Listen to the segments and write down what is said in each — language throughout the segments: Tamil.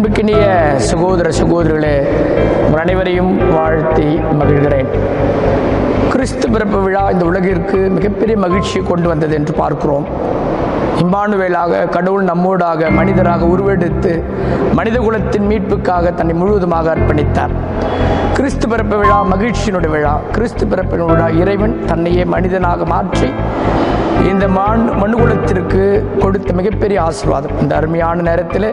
அன்புக்கினிய சகோதர சகோதரிகளே அனைவரையும் வாழ்த்தி மகிழ்கிறேன். கிறிஸ்து பிறப்பு விழா இந்த உலகிற்கு மிகப்பெரிய மகிழ்ச்சியை கொண்டு வந்தது என்று பார்க்கிறோம். இம்மானுவேலாக கடவுள் நம்மோடாக மனிதராக உருவெடுத்து மனித குலத்தின் மீட்புக்காக தன்னை முழுவதுமாக அர்ப்பணித்தார். கிறிஸ்து பிறப்பு விழா மகிழ்ச்சியினுடைய விழா. கிறிஸ்து பிறப்பின் விழா இறைவன் தன்னையே மனிதனாக மாற்றி இந்த மண் மனுகுலத்திற்கு கொடுத்த மிகப்பெரிய ஆசீர்வாதம். இந்த அருமையான நேரத்தில்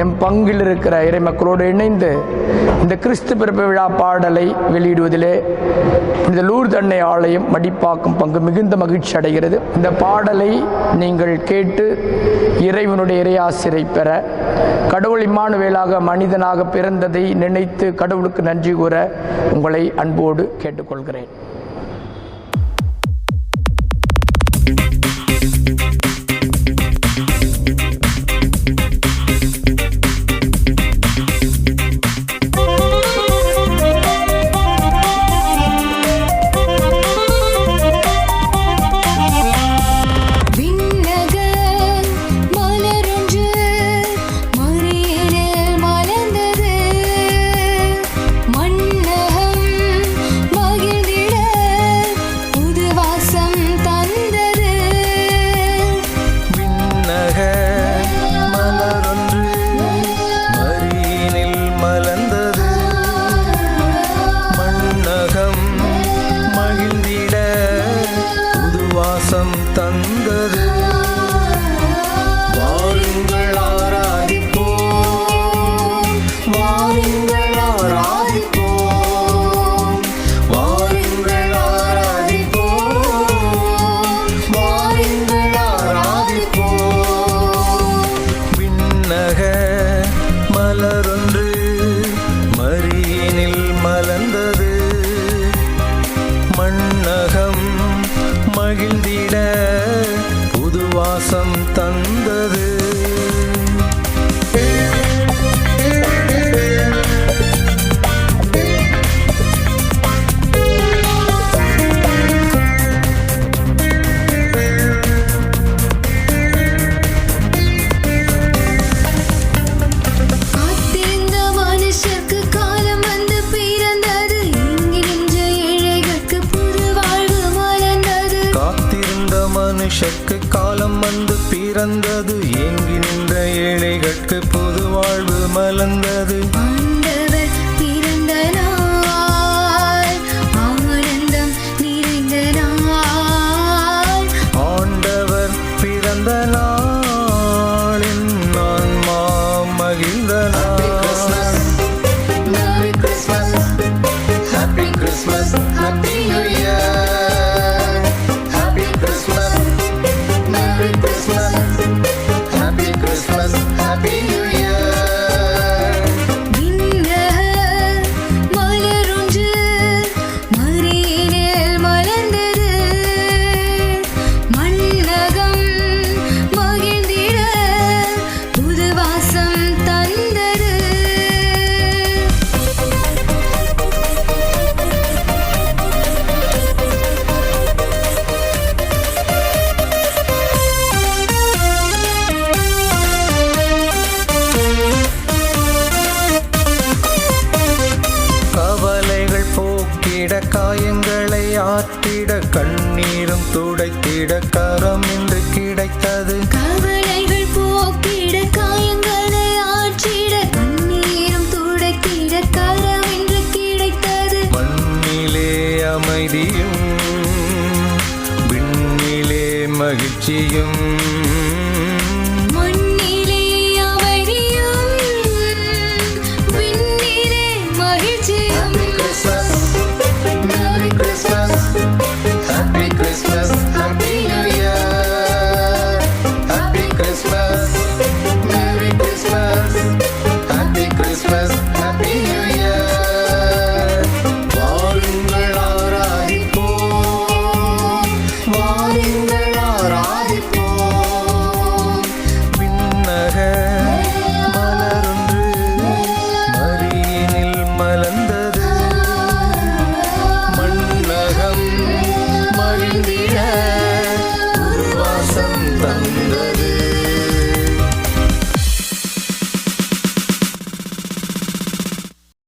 என் பங்கில் இருக்கிற இறை மக்களோடு இணைந்து இந்த கிறிஸ்து பிறப்பு விழா பாடலை வெளியிடுவதிலே இந்த லூர் தன்னை ஆலயம் மடிப்பாக்கும் பங்கு மிகுந்த மகிழ்ச்சி அடைகிறது. இந்த பாடலை நீங்கள் கேட்டு இறைவனுடைய இறையாசிரை பெற கடவுள் இம்மானுவேலாக மனிதனாக பிறந்ததை நினைத்து கடவுளுக்கு நன்றி கூற உங்களை அன்போடு கேட்டுக்கொள்கிறேன். புதுவாசம் தந்தது. samta மனுஷக்கு காலம் வந்து பிறந்தது. ஏங்கி நின்ற ஏழைகட்கு புது வாழ்வு மலர்ந்தது. பிறந்த நாளின் ஆன்மா மகிழ்ந்த நாள். ஆற்றிட கண்ணீரும் துடைத்திட கரம் இன்று கிடைத்தது. கவலைகள் போக்கிட காயங்களை ஆற்றிட கண்ணீரும் துடைத்திட கரம் என்று கிடைத்தது. மண்ணிலே அமைதியும் விண்ணிலே மகிழ்ச்சியும்